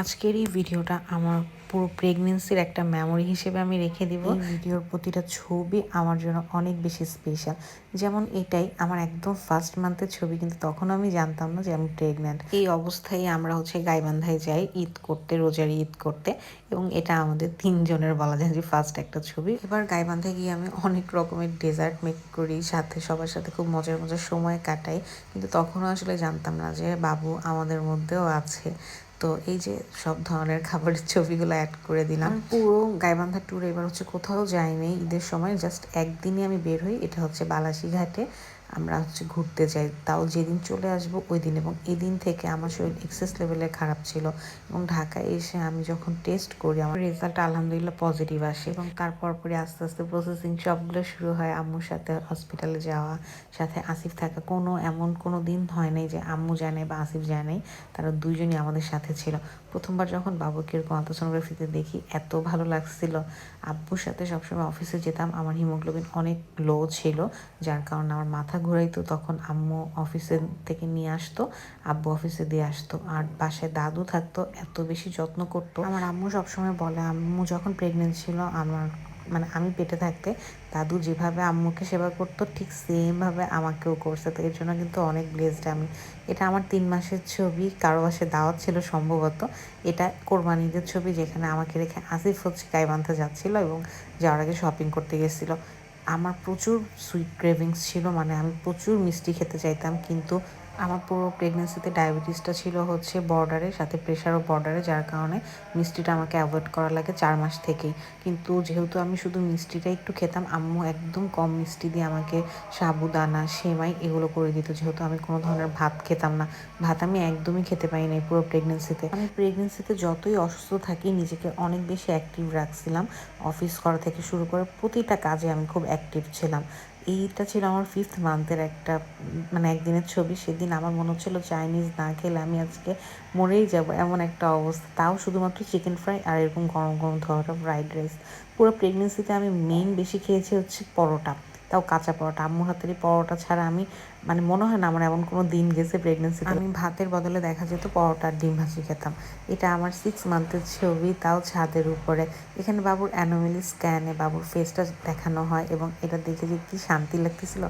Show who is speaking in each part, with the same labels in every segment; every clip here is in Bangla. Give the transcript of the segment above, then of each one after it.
Speaker 1: আজকের এই ভিডিওটা আমার পুরো প্রেগনেন্সির একটা মেমোরি হিসেবে আমি রেখে দিব। এই ভিডিওর প্রতিটা ছবি আমার জন্য অনেক বেশি স্পেশাল যেমন এটাই আমার একদম ফার্স্ট মান্থের ছবি কিন্তু তখন আমি জানতাম না যে আমি প্রেগনেন্ট এই অবস্থায় আমরা হচ্ছে গাইবান্ধায় যাই ঈদ করতে রোজার ঈদ করতে এবং এটা আমাদের তিনজনের বলা যায় যে ফার্স্ট একটা ছবি। এবার গাইবান্ধায় গিয়ে আমি অনেক রকমের ডেজার্ট মেক করি সাথে সবার সাথে খুব মজার মজার সময় কাটাই কিন্তু তখনও আসলে জানতাম না যে বাবু আমাদের মধ্যেও আছে। তো এই যে সব ধরনের খাবারের ছবিগুলো অ্যাড করে দিলাম। পুরো গাইবান্ধা ট্যুর এবার হচ্ছে কোথাও যাইনি। ঈদের সময় জাস্ট একদিনই আমি বের হই, এটা হচ্ছে বালাসি ঘাটে আমরা হচ্ছে ঘুরতে যাই। তাও যেদিন চলে আসব ওই দিন এবং এদিন থেকে আমার শরীর এক্সেস লেভেলে খারাপ ছিল এবং ঢাকায় এসে আমি যখন টেস্ট করি, আমার রেজাল্ট আলহামদুলিল্লাহ পজিটিভ আসে এবং তারপর পরে আস্তে আস্তে প্রসেসিং সবগুলো শুরু হয় আম্মুর সাথে হসপিটালে যাওয়া, সাথে আসিফ থাকা। কোনো এমন কোনো দিন হয় নাই যে আম্মু জানে বা আসিফ জানে তারা দুইজনই আমাদের সাথে ছিল। প্রথমবার যখন বাবুকে এরকম আলট্রাসোনোগ্রাফিতে দেখি, এত ভালো লাগছিল। আব্বুর সাথে সবসময় অফিসে যেতাম, আমার হিমোগ্লোবিন অনেক লো ছিল, যার কারণে আমার মাথা ঘুরাইতো, তখন আম্মু অফিসে থেকে নিয়ে আসতো, আব্বু অফিসে দিয়ে আসতো। আর বাসায় দাদু থাকতো, এত বেশি যত্ন করতো। আমার আম্মু সবসময় বলে, আম্মু যখন প্রেগনেন্ট ছিল, আমার মানে আমি পেটে থাকতে, দাদু যেভাবে আম্মুকে সেবা করতো, ঠিক সেমভাবে আমাকেও করছে। তো এর জন্য কিন্তু অনেক ব্লেসড আমি। এটা আমার তিন মাসের ছবি, কারও বাসে দাওয়াত ছিল সম্ভবত। এটা কোরবানিদের ছবি, যেখানে আমাকে রেখে আসিফ হচ্ছে গাইবান্ধা যাচ্ছিল এবং যাওয়ার আগে শপিং করতে গেছিল। আমার প্রচুর সুইট ক্রেভিংস ছিল মানে আমি প্রচুর মিষ্টি খেতে চাইতাম কিন্তু আমার পুরো প্রেগনেন্সিতে ডায়াবেটিসটা ছিল হচ্ছে বর্ডারে সাথে প্রেশারও বর্ডারে যার কারণে মিষ্টিটা আমাকে অ্যাভয়েড করা লাগে চার মাস থেকেই। কিন্তু যেহেতু আমি শুধু মিষ্টিটা একটু খেতাম, আম্মু একদম কম মিষ্টি দিয়ে আমাকে সাবুদানা, সেমাই এগুলো করে দিত। যেহেতু আমি কোনো ধরনের ভাত খেতাম না, ভাত আমি একদমই খেতে পাই নাই পুরো প্রেগনেন্সিতে আমি প্রেগনেন্সিতে যতই অসুস্থ থাকি, নিজেকে অনেক বেশি অ্যাক্টিভ রাখছিলাম। অফিস করা থেকে শুরু করে প্রতিটা কাজে আমি খুব অ্যাক্টিভ ছিলাম। এইটা ছিল আমার ফিফথ মান্থের একটা মানে একদিনের ছবি। সেদিন আমার মনে হচ্ছিল চাইনিজ না খেলে আমি আজকে মরেই যাব, এমন একটা অবস্থা। তাও শুধুমাত্র চিকেন ফ্রাই আর এরকম গরম গরম ধরো ফ্রাইড রাইস পুরো প্রেগনেন্সিতে আমি মেইন বেশি খেয়েছি হচ্ছে পরোটা। তাও কাঁচা পরোটা। আম্মুর হাতের পরোটা ছাড়া আমি মানে মনে হয় না আমার এমন কোনো দিন গেছে প্রেগনেন্সিতে আমি ভাতের বদলে দেখা যেত পরোটা ডিম ভাজি খেতাম। এটা আমার সিক্স মান্থের ছবি, তাও ছাদের উপরে। এখানে বাবুর অ্যানোমেলি স্ক্যানে বাবুর ফেসটা দেখানো হয় এবং এটা দেখে যে কী শান্তি লাগতেছিল।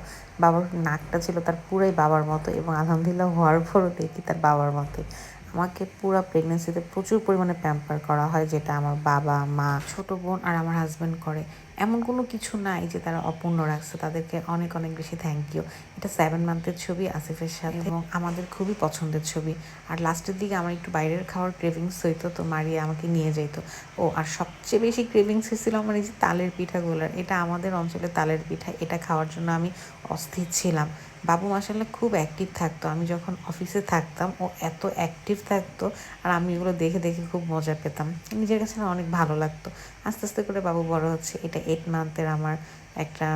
Speaker 1: বাবার নাকটা ছিল তার পুরাই বাবার মতো এবং আলহামদুলিল্লাহ হওয়ার পরও দেখি তার বাবার মতোই। আমাকে পুরো প্রেগনেন্সিতে প্রচুর পরিমাণে প্যাম্পার করা হয় যেটা আমার বাবা, মা, ছোট বোন আর আমার হাজব্যান্ড করে। এমন কোনো কিছু নাই যে তারা অপূর্ণ রাখছে। তাদেরকে অনেক অনেক বেশি থ্যাংক ইউ এটা সেভেন মান্থের ছবি, আসিফের সাথে। এবং আমাদের খুবই পছন্দের ছবি। আর লাস্টের দিকে আমার একটু বাইরের খাওয়ার ক্রেভিংস হইতো, তো মারিয়া আমাকে নিয়ে যেত ও, আর সবচেয়ে বেশি ক্রেভিংস হয়েছিল আমার এই যে তালের পিঠাগুলোর এটা আমাদের অঞ্চলে তালের পিঠা, এটা খাওয়ার জন্য আমি অস্থির ছিলাম। বাবু মাসাল্লাহ খুব অ্যাক্টিভ থাকতো। আমি যখন অফিসে থাকতাম, ও এত অ্যাক্টিভ থাকতো। আর আমি এগুলো দেখে দেখে খুব মজা পেতাম। নিজের কাছে না অনেক ভালো লাগতো। আস্তে আস্তে করে বাবু বড় হচ্ছে। এটা এইট মান্থের আমার একটা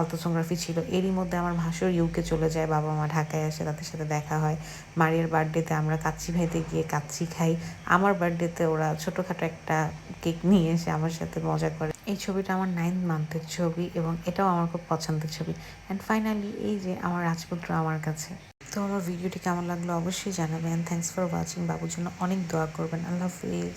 Speaker 1: আলট্রাসোনোগ্রাফি ছিল। এরই মধ্যে আমার ভাসুর ইউকে চলে যায়, বাবা মা ঢাকায় আসে, তাদের সাথে দেখা হয়। মারিয়ার বার্থডেতে আমরা কাচ্চি ভাইতে গিয়ে কাচ্চি খাই। আমার বার্থডেতে ওরা ছোটোখাটো একটা কেক নিয়ে এসে আমার সাথে মজা করে। এই ছবিটা আমার নাইন্থ মান্থের ছবি এবং এটাও আমার খুব পছন্দের ছবি। অ্যান্ড ফাইনালি এই যে আমার রাজপুত্র আমার কাছে। তো আমার ভিডিওটি কেমন লাগল অবশ্যই জানাবেন। থ্যাংকস ফর ওয়াচিং বাবুর জন্য অনেক দোয়া করবেন। আল্লাহ হাফিজ